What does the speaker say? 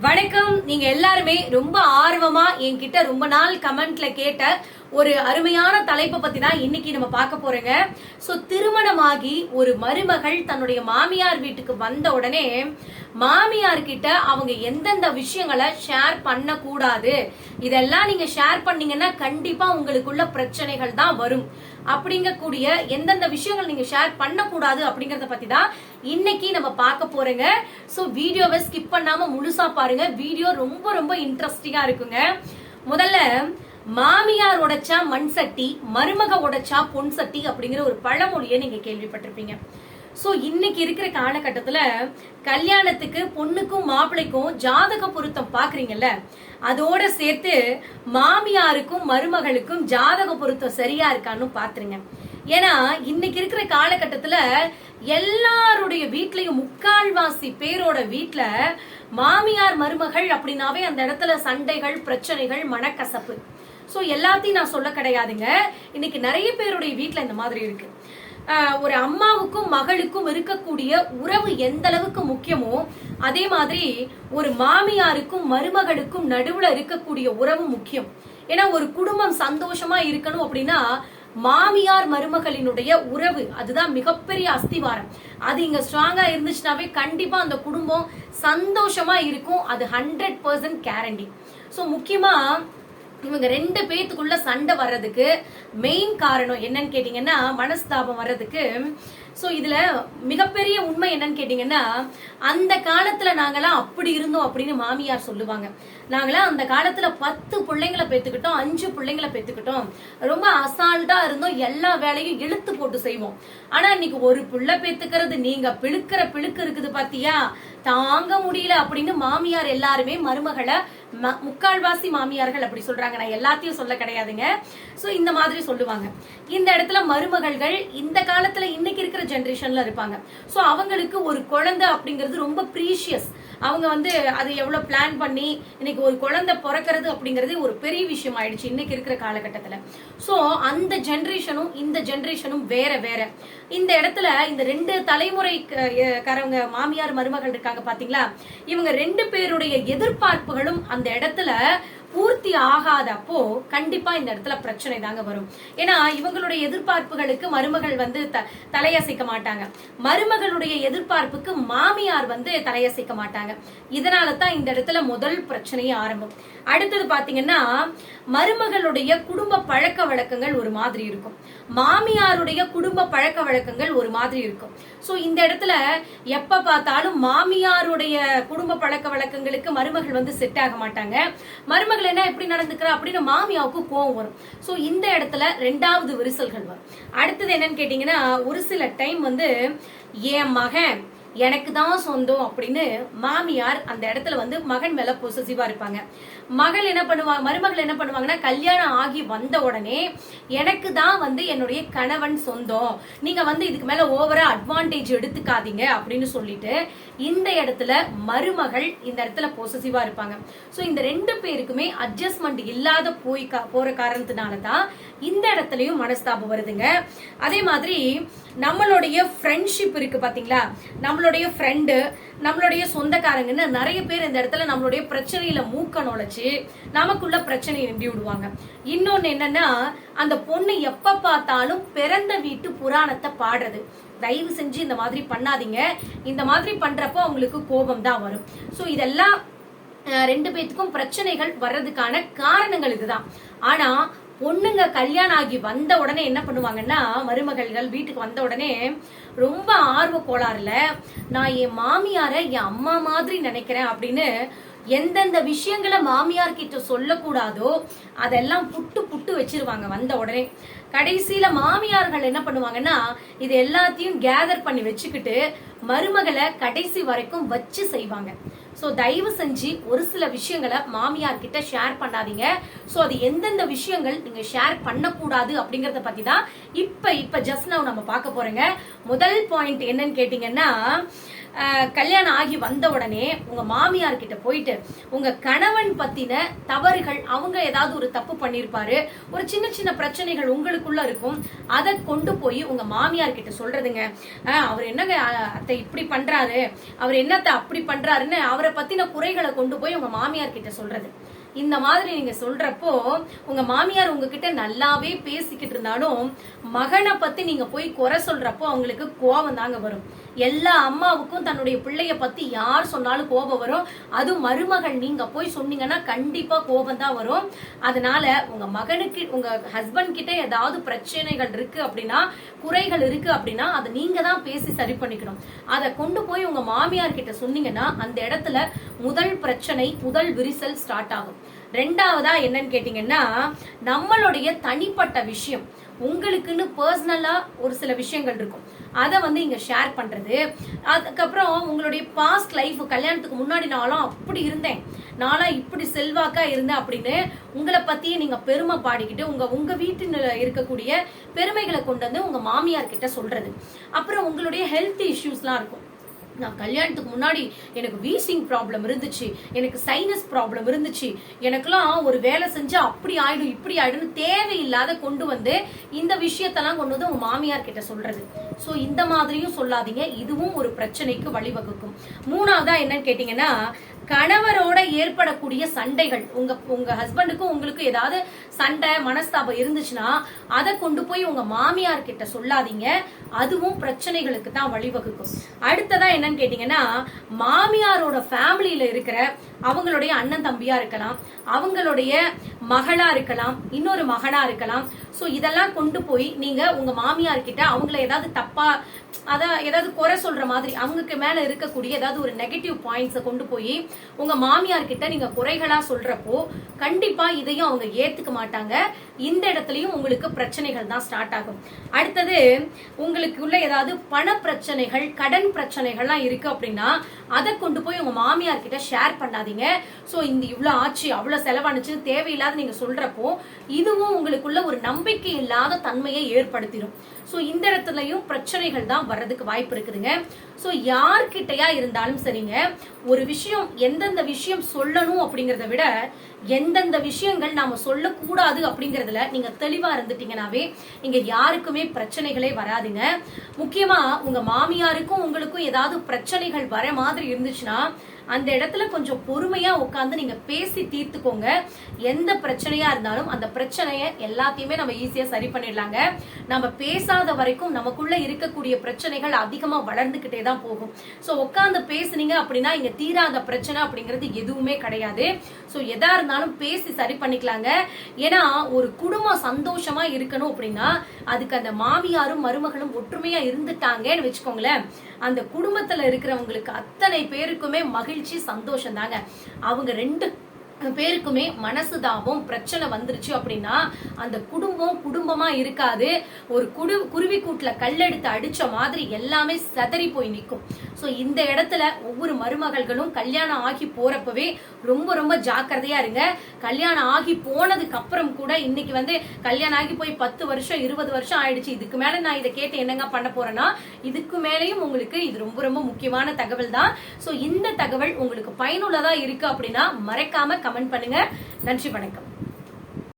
வணக்கம். நீங்க எல்லாருமே ரொம்ப ஆர்வமா என்கிட்ட ரொம்ப நாள் கமெண்ட்ல கேட்ட ஒரு அருமையான தலைப்பை பத்தி தான் இன்னைக்கு நம்ம பார்க்க போறோங்க. சோ திருமணமாகி ஒரு மருமகள் தன்னுடைய மாமியார் வீட்டுக்கு வந்த உடனே மாமியார் கிட்ட அவங்க எந்தெந்த விஷயங்களை ஷேர் பண்ண கூடாது இதெல்லாம் நீங்க ஷேர் பண்ணீங்கன்னா கண்டிப்பா உங்களுக்குள்ள பிரச்சனைகள் தான் வரும். அப்படிங்கக்கூடிய எந்தெந்த விஷயங்கள் நீங்க ஷேர் பண்ணக்கூடாது அப்படிங்கறத பத்தி தான் இன்னைக்கு நம்ம பார்க்க போறோங்க. சோ வீடியோவை ஸ்கிப் பண்ணாம முழுசா பாருங்க. வீடியோ ரொம்ப ரொம்ப இன்ட்ரெஸ்டிங்கா இருக்குங்க. முதல்ல மாமியார் உடைச்சா மண் சட்டி மருமக உடைச்சா பொன் சட்டி அப்படிங்கிற ஒரு பழமொழியை நீங்க கேள்விப்பட்டிருப்பீங்க. சோ இன்னைக்கு இருக்கிற காலகட்டத்துல கல்யாணத்துக்கு பொண்ணுக்கும் மாப்பிள்ளைக்கும் ஜாதக பொருத்தம் பாக்குறீங்கல்ல அதோட சேர்த்து மாமியாருக்கும் மருமகளுக்கும் ஜாதக பொருத்தம் சரியா இருக்கான்னு பாத்துருங்க. ஏன்னா இன்னைக்கு இருக்கிற காலகட்டத்துல எல்லாருடைய வீட்லயும் முக்கால்வாசி பேரோட வீட்டில் மாமியார் மருமகள் அப்படின்னாவே அந்த இடத்துல சண்டைகள் பிரச்சனைகள் மனக்கசப்பு. ஸோ எல்லாத்தையும் நான் சொல்ல கிடையாதுங்க. இன்னைக்கு நிறைய பேருடைய வீட்டில் இந்த மாதிரி இருக்கு. ஒரு அம்மாவுக்கும் மகளுக்கும் இருக்கக்கூடிய உறவு எந்த அளவுக்கு முக்கியமோ அதே மாதிரி ஒரு மாமியாருக்கும் மருமகளுக்கும் நடுவுல இருக்கக்கூடிய உறவு முக்கியம். ஏன்னா ஒரு குடும்பம் சந்தோஷமா இருக்கணும் அப்படின்னா மாமியார் மருமகளினுடைய உறவு அதுதான் மிகப்பெரிய அஸ்திவாரம். அது இங்க ஸ்ட்ராங்கா இருந்துச்சுனாவே கண்டிப்பா அந்த குடும்பம் சந்தோஷமா இருக்கும். அது ஹண்ட்ரட் பர்சன்ட் கேரண்டி ஸோ முக்கியமா இவங்க ரெண்டு பேத்துக்குள்ள சண்டை வர்றதுக்கு மெயின் காரணம் என்னன்னு கேட்டீங்கன்னா மனஸ்தாபம் வர்றதுக்கு ஸோ இதுல மிகப்பெரிய உண்மை என்னன்னு கேட்டீங்கன்னா அந்த காலத்துல நாங்கெல்லாம் அப்படி இருந்தோம் அப்படின்னு மாமியார் சொல்லுவாங்க. நாங்களாம் அந்த காலத்துல பத்து பிள்ளைங்களை பெத்துக்கிட்டோம் அஞ்சு பிள்ளைங்களை பெத்துக்கிட்டோம் ரொம்ப அசால்ட்டா இருந்தோம் எல்லா வேலையும் இழுத்து போட்டு செய்வோம். ஆனா இன்னைக்கு ஒரு பிள்ளை பெத்துக்கிறது நீங்க பிழுக்கிற பிழுக்கு இருக்குது பாத்தியா? தாங்க முடியல அப்படின்னு மாமியார் எல்லாருமே மருமகளை ம- முக்கால்வாசி மாமியார்கள் அப்படி சொல்றாங்க. நான் எல்லாத்தையும் சொல்ல கிடையாதுங்க. சோ இந்த மாதிரி சொல்லுவாங்க. இந்த இடத்துல மருமகள்கள் இந்த காலத்துல இன்னைக்கு இருக்கிற ஜென்ரேஷன்ல இருப்பாங்க. ஸோ அவங்களுக்கு ஒரு குழந்தை அப்படிங்கிறது ரொம்ப ப்ரீஷியஸ் அவங்க வந்து அது எவ்வளவு பிளான் பண்ணி இன்னைக்கு ஒரு குழந்தை பிறக்கிறது அப்படிங்கிறது ஒரு பெரிய விஷயம் ஆயிடுச்சு இன்னைக்கு இருக்கிற காலகட்டத்துல. ஸோ அந்த ஜென்ரேஷனும் இந்த ஜென்ரேஷனும் வேற வேற. இந்த இடத்துல இந்த ரெண்டு தலைமுறை காரவங்க மாமியார் மருமகள் இருக்காங்க பாத்தீங்களா? இவங்க ரெண்டு பேருடைய எதிர்பார்ப்புகளும் அந்த இடத்துல பூர்த்தி ஆகாதப்போ கண்டிப்பா இந்த இடத்துல பிரச்சனை தாங்க வரும். ஏன்னா இவங்களுடைய எதிர்பார்ப்புகளுக்கு மருமகள் வந்து த- தலையசைக்க மாட்டாங்க. மருமகளுடைய எதிர்பார்ப்புக்கு மாமியார் வந்து தலையசைக்க மாட்டாங்க. இதனால தான் இந்த இடத்துல முதல் பிரச்சனையே ஆரம்பம். அடுத்தது பாத்தீங்கன்னா மருமகளுடைய குடும்ப பழக்க வழக்கங்கள் ஒரு மாதிரி இருக்கும். மாமியாருடைய குடும்ப பழக்க வழக்கங்கள் ஒரு மாதிரி இருக்கும். சோ இந்த இடத்துல எப்ப பார்த்தாலும் மாமியாருடைய குடும்ப பழக்க வழக்கங்களுக்கு மருமகள் வந்து செட் ஆக மாட்டாங்க. மருமகள் என்ன எப்படி நடந்துக்கிறா அப்படின்னு மாமியாவுக்கு கோவம் வரும். சோ இந்த இடத்துல ரெண்டாவது விரிசல்கள் வரும். அடுத்தது என்னன்னு கேட்டீங்கன்னா ஒரு சில டைம் வந்து என் மகன் எனக்கு தான் சொந்தம் அப்படின்னு மாமியார் அந்த இடத்துல வந்து மகன் மேல பொசசிவா இருப்பாங்க. மகள் என்ன பண்ணுவாங்க மருமகள் என்ன பண்ணுவாங்கன்னா கல்யாணம் ஆகி வந்த உடனே எனக்கு தான் வந்து என்னுடைய கணவன் சொந்தம். நீங்க வந்து இதுக்கு மேல ஓவரா அட்வான்டேஜ் எடுத்துக்காதீங்க அப்படின்னு சொல்லிட்டு இந்த இடத்துல மருமகள் இந்த இடத்துல பொசசிவா இருப்பாங்க. ஸோ இந்த ரெண்டு பேருக்குமே அட்ஜஸ்ட்மெண்ட் இல்லாத போய் கா- போற காரணத்தினால தான் இந்த இடத்துலயும் மனஸ்தாபம் வருதுங்க. அதே மாதிரி நம்மளுடைய ஃப்ரெண்ட்ஷிப் இருக்கு பாத்தீங்களா? நம்மளுடைய ஃப்ரெண்டு நம்மளுடைய சொந்தக்காரங்கன்னு நிறைய பேர் இந்த இடத்துல நம்மளுடைய பிரச்சனையில மூக்க நுழைச்சு நமக்குள்ள பிரச்சனையை நிம்பி விடுவாங்க. இன்னொன்னு என்னன்னா அந்த பொண்ணு எப்ப பார்த்தாலும் பிறந்த வீட்டு புராணத்தை பாடுறது. தயவு செஞ்சு இந்த மாதிரி பண்ணாதீங்க. இந்த மாதிரி பண்றப்போ அவங்களுக்கு கோபம் தான் வரும். சோ இதெல்லாம் ரெண்டு பேத்துக்கும் பிரச்சனைகள் வர்றதுக்கான காரணங்கள் இதுதான். ஆனா பொண்ணுங்க கல்யாணம் ஆகி வந்த உடனே என்ன பண்ணுவாங்கன்னா மருமகள்கள் வீட்டுக்கு வந்த உடனே ரொம்ப ஆர்வ கோளாறுல நான் என் மாமியார என் அம்மா மாதிரி நினைக்கிறேன் அப்படின்னு எந்தெந்த விஷயங்களை மாமியார் கிட்ட சொல்லக்கூடாதோ அதெல்லாம் புட்டு புட்டு வச்சிருவாங்க வந்த உடனே. கடைசியில மாமியார்கள் என்ன பண்ணுவாங்கன்னா இது எல்லாத்தையும் கேதர் பண்ணி வச்சுக்கிட்டு மருமகளை கடைசி வரைக்கும் வச்சு செய்வாங்க. ஸோ தயவு செஞ்சு ஒரு சில விஷயங்களை மாமியார் கிட்ட ஷேர் பண்ணாதீங்க. ஸோ அது எந்தெந்த விஷயங்கள் நீங்க ஷேர் பண்ணக்கூடாது அப்படிங்கறத பத்தி தான் இப்ப இப்ப ஜஸ்ட் நான் நம்ம பார்க்க போறோங்க. முதல் பாயிண்ட் என்னன்னு கேட்டீங்கன்னா கல்யாணம் ஆகி வந்த உடனே உங்க மாமியார் கிட்ட போயிட்டு உங்க கணவன் பத்தின தவறுகள் அவங்க ஏதாவது ஒரு தப்பு பண்ணிருப்பாரு ஒரு சின்ன சின்ன பிரச்சனைகள் உங்களுக்குள்ள இருக்கும் அதை கொண்டு போய் உங்க மாமியார் கிட்ட சொல்றதுங்க அவர் என்னங்க அத்தை இப்படி பண்றாரு? அவர் என்னத்தை அப்படி பண்றாருன்னு அவரை பத்தின குறைகளை கொண்டு போய் உங்க மாமியார் கிட்ட சொல்றது. இந்த மாதிரி நீங்க சொல்றப்போ உங்க மாமியார் உங்ககிட்ட நல்லாவே பேசிக்கிட்டு இருந்தாலும் மகனை பத்தி நீங்க போய் குறை சொல்றப்போ அவங்களுக்கு கோபம் தாங்க வரும். எல்லா அம்மாவுக்கும் தன்னுடைய பிள்ளைய பத்தி யார் சொன்னாலும் கோபம் வரும். அதுவும் மருமகள் நீங்க போய் சொன்னீங்கன்னா கண்டிப்பா கோபம் தான் வரும். அதனால உங்க மகனுக்கு உங்க ஹஸ்பண்ட் கிட்ட ஏதாவது பிரச்சனைகள் இருக்கு அப்படின்னா குறைகள் இருக்கு அப்படின்னா அதை நீங்க தான் பேசி சரி பண்ணிக்கணும். அதை கொண்டு போய் உங்க மாமியார் கிட்ட சொன்னீங்கன்னா அந்த இடத்துல முதல் பிரச்சனை முதல் விரிசல் ஸ்டார்ட் ஆகும். ரெண்டாவதா என்னன்னு கேட்டீங்கன்னா நம்மளுடைய தனிப்பட்ட விஷயம். உங்களுக்குன்னு பர்சனலா ஒரு சில விஷயங்கள் இருக்கும். அதை வந்து இங்க ஷேர் பண்றது. அதுக்கப்புறம் உங்களுடைய பாஸ்ட் லைஃப் கல்யாணத்துக்கு முன்னாடி நாளும் அப்படி இருந்தேன். நானும் இப்படி செல்வாக்கா இருந்தேன் அப்படின்னு உங்களை பத்தியே நீங்க பெருமை பாடிக்கிட்டு உங்க உங்க வீட்டில் இருக்கக்கூடிய பெருமைகளை கொண்டு வந்து உங்க மாமியார் கிட்ட சொல்றது. அப்புறம் உங்களுடைய ஹெல்த் இஷ்யூஸ்லாம் இருக்கும். நான் கல்யாணத்துக்கு முன்னாடி எனக்கு வீசிங் ப்ராப்ளம் இருந்துச்சு எனக்கு சைனஸ் ப்ராப்ளம் இருந்துச்சு. எனக்கெல்லாம் ஒரு வேலை செஞ்சு அப்படி ஆயிடும் இப்படி ஆயிடும் தேவையில்லாத கொண்டு வந்து இந்த விஷயத்தெல்லாம் கொண்டு வந்து உங்க மாமியார் கிட்ட சொல்றது. ஸோ இந்த மாதிரியும் சொல்லாதீங்க. இதுவும் ஒரு பிரச்சனைக்கு வழிவகுக்கும். மூணாவதா என்னன்னு கேட்டீங்கன்னா கணவரோட ஏற்படக்கூடிய சண்டைகள். உங்க உங்க ஹஸ்பண்டுக்கும் உங்களுக்கு ஏதாவது சண்டை மனஸ்தாபம் இருந்துச்சுன்னா அதை கொண்டு போய் உங்க மாமியார் கிட்ட சொல்லாதீங்க. அதுவும் பிரச்சனைகளுக்கு தான் வழிவகுக்கும். அடுத்ததா என்னன்னு கேட்டீங்கன்னா மாமியாரோட ஃபேமிலியில இருக்கிற அவங்களுடைய அண்ணன் தம்பியா இருக்கலாம் அவங்களுடைய மகளா இருக்கலாம் இன்னொரு மகனா இருக்கலாம். ஸோ இதெல்லாம் கொண்டு போய் நீங்க உங்க மாமியார் கிட்ட அவங்கள ஏதாவது தப்பா அத ஏதாவது குறை சொல்ற மாதிரி அவங்களுக்கு மேல இருக்கக்கூடிய ஏதாவது ஒரு நெகட்டிவ் பாயிண்ட்ஸை கொண்டு போய் உங்க மாமியார் கிட்ட நீங்க குறைகளா சொல்றப்போ கண்டிப்பா இதையும் அவங்க ஏத்துக்க மாட்டாங்க. இந்த இடத்துலயும் உங்களுக்கு பிரச்சனைகள் தான் ஸ்டார்ட் ஆகும். அடுத்தது உங்களுக்கு உள்ள ஏதாவது பண பிரச்சனைகள் கடன் பிரச்சனைகள்லாம் இருக்கு அப்படின்னா அதை கொண்டு போய் உங்க மாமியார் கிட்ட ஷேர் பண்ணாதீங்க. சோ இந்த இவ்வளவு ஆச்சு அவ்வளவு செலவானுச்சு தேவையில்லாத நீங்க சொல்றப்போ இதுவும் உங்களுக்குள்ள ஒரு நம்பிக்கை இல்லாத தன்மையை ஏற்படுத்திடும் சோ இந்த இடத்துலயும் பிரச்சனைகள் தான் வர்றதுக்கு வாய்ப்பு இருக்குதுங்க. சோ யார்கிட்டயா இருந்தாலும் சரிங்க ஒரு விஷயம் எந்தெந்த விஷயம் சொல்லணும் அப்படிங்கறத விட எந்தெந்த விஷயங்கள் நாம சொல்லக்கூடாது அப்படிங்கறதுல நீங்க தெளிவா இருந்துட்டீங்கனாவே நீங்க யாருக்குமே பிரச்சனைகளே வராதுங்க. முக்கியமா உங்க மாமியாருக்கும் உங்களுக்கும் ஏதாவது பிரச்சனைகள் வர மாதிரி இருந்துச்சுன்னா அந்த இடத்துல கொஞ்சம் பொறுமையா உட்காந்து நீங்க பேசி தீர்த்துக்கோங்க. எந்த பிரச்சனையா இருந்தாலும் அந்த பிரச்சனையை எல்லாத்தையுமே நம்ம ஈஸியா சரி பண்ணிடலாங்க. நம்ம பேசாத வரைக்கும் நமக்குள்ள இருக்கக்கூடிய பிரச்சனைகள் அதிகமா வளர்ந்துகிட்டே தான் போகும். சோ உட்காந்து பேசுனீங்க அப்படின்னா இங்க தீராத பிரச்சனை அப்படிங்கிறது எதுவுமே கிடையாது. சோ எதா இருந்தாலும் பேசி சரி பண்ணிக்கலாங்க. ஏன்னா ஒரு குடும்பம் சந்தோஷமா இருக்கணும் அப்படின்னா அதுக்கு அந்த மாமியாரும் மருமகளும் ஒற்றுமையா இருந்துட்டாங்கன்னு வச்சுக்கோங்களேன். அந்த குடும்பத்துல இருக்கிறவங்களுக்கு அத்தனை பேருக்குமே மகிழ்ச்சி சந்தோஷம் தாங்க அவங்க ரெண்டு பேருக்குமே மனசுதாவும் பிரச்சனை வந்துருச்சு அப்படின்னா அந்த குடும்பம் குடும்பமா இருக்காது. ஒரு குடு குருவி கூட்டுல கல்லெடுத்து அடிச்ச மாதிரி எல்லாமே சதறி போய் நிற்கும் ஸோ இந்த இடத்துல ஒவ்வொரு மருமகள்களும் கல்யாணம் ஆகி போறப்பவே ரொம்ப ரொம்ப ஜாக்கிரதையா இருங்க. கல்யாணம் ஆகி போனதுக்கு அப்புறம் கூட இன்னைக்கு வந்து கல்யாணம் ஆகி போய் பத்து வருஷம் இருபது வருஷம் ஆயிடுச்சு. இதுக்கு மேல நான் இதை கேட்டு என்னங்க பண்ண போறேன்னா இதுக்கு மேலேயும் உங்களுக்கு இது ரொம்ப ரொம்ப முக்கியமான தகவல் தான். ஸோ இந்த தகவல் உங்களுக்கு பயனுள்ளதா இருக்கு அப்படின்னா மறக்காம கமெண்ட் பண்ணுங்க. நன்றி வணக்கம்.